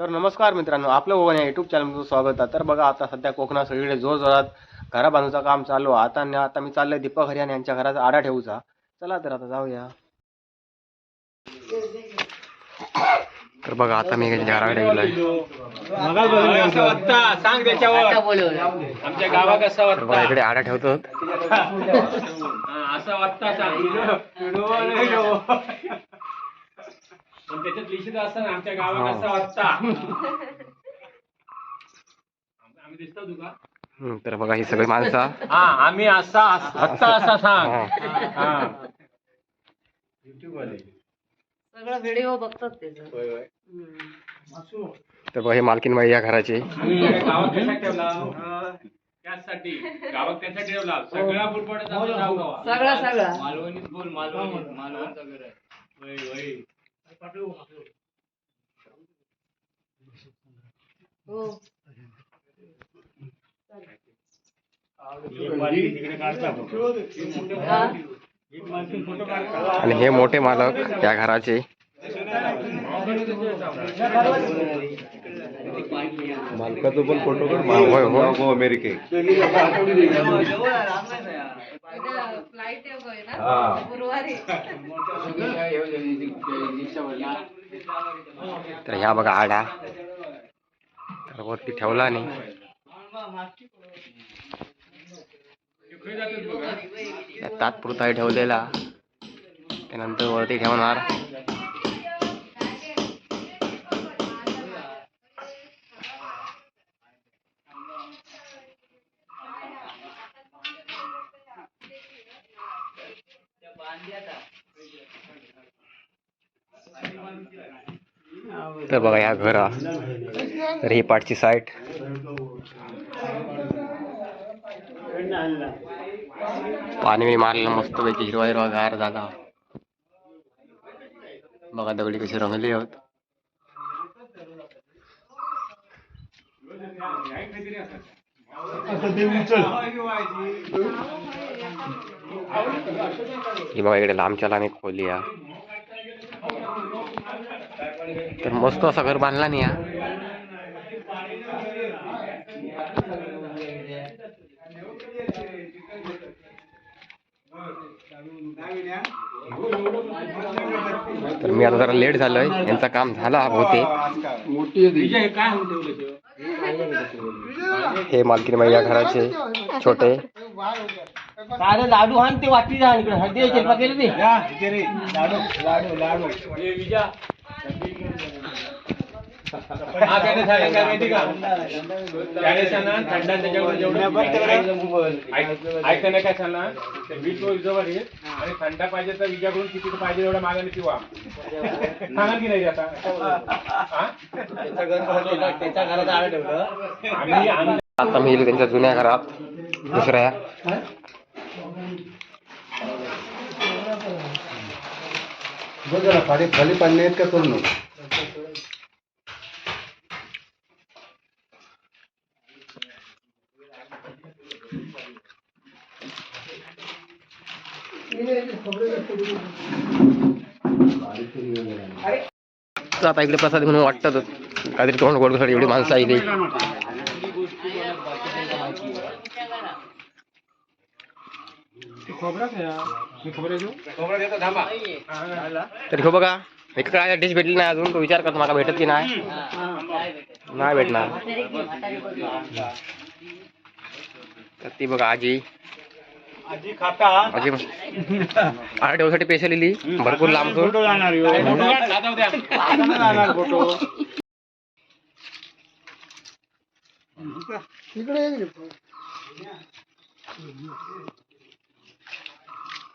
तर नमस्कार मित्रांनो आपलं ओवन या युट्यूब चॅनलमध्ये स्वागत आहे. तर बघा आता सध्या कोकणात सगळीकडे जोर जोरात घरा बांधूचं काम चालू आहे. आता आता मी चाललोय दीपक हरियान यांच्या घराचा आडा ठेवूचा. चला तर आता जाऊया. तर बघा आता मी त्यांच्या घराकडे गेलोय. इकडे आडा ठेवतो. असं वाटतं पण त्याच्यात लिहित असतं ना आमच्या गावा हा. कसं वाटतं आम्ही दिसतो तुका हम्म, तर बघा ही सगळी माणसं हा आम्ही असा आत्ता असा सांग. हा. हा. सगळं व्हिडिओ बघतात त्याचं तर बघा ही मालकीनबाई या घराची. गावात कशा ठेवला? त्यासाठी गावात ठेवला? सगळा सगळं सगळं. मालवणीत बोल मालवणीत. मालवणचं घर आहे. आणि हे मोठे मालक या घराचे. मालकाचा पण फोटो काढ. हो अमेरिके आहे ना. गुरुवारी. तर ह्या बघा आडा. तर वरती ठेवला नाही. तात्पुरता ठेवलेला. त्यानंतर वरती ठेवणार. तर बघा ह्या घरा तर ही पाठची साईट पाणी मी मारलं मस्त पैकी हिरवा हिरवा गार जागा. बघा दगडी कशी रंगली आहोत. ही बघा इकडे लांबच्या लांब एक खोली या तर मस्त असं घर बांधला नाही या. तर मी आता जरा लेट झालोय. यांचं काम झाला होते. ते? हे मालकीन या घराचे छोटे. अरे लाडू आण ते वाटी जा इकडे. हळदी चिरपा केली ती. हे विजा. हा, त्याने झालं काय माहिती का? त्याने सांगा, थंडा त्याच्यावर जेवढं ऐक- ऐकताना काय ते वीस वर जवळ ये आणि थंडा पाहिजे तर विजाकडून किती पाहिजे एवढ्या मागाने किंवा. सांगा की नाही आता? हा? त्याच्या घरात आळ ठेवलं. आम्ही आता मी त्यांच्या जुन्या घरात. दुसऱ्या. बघ जरा खाली खाली पाडणे आहेत का करू नको? आता इकडे प्रसाद म्हणून वाटतात काहीतरी तोंड गोड एवढी माणसं आली तर हो बघा एक काय डिश भेटली नाही अजून तो विचार करतो मला भेटत की नाही. नाही भेटणार. तर ती बघा आजी. आजी खाता. आजी आठ ठेवसाठी पैसे लिहिली भरपूर लांब फोटो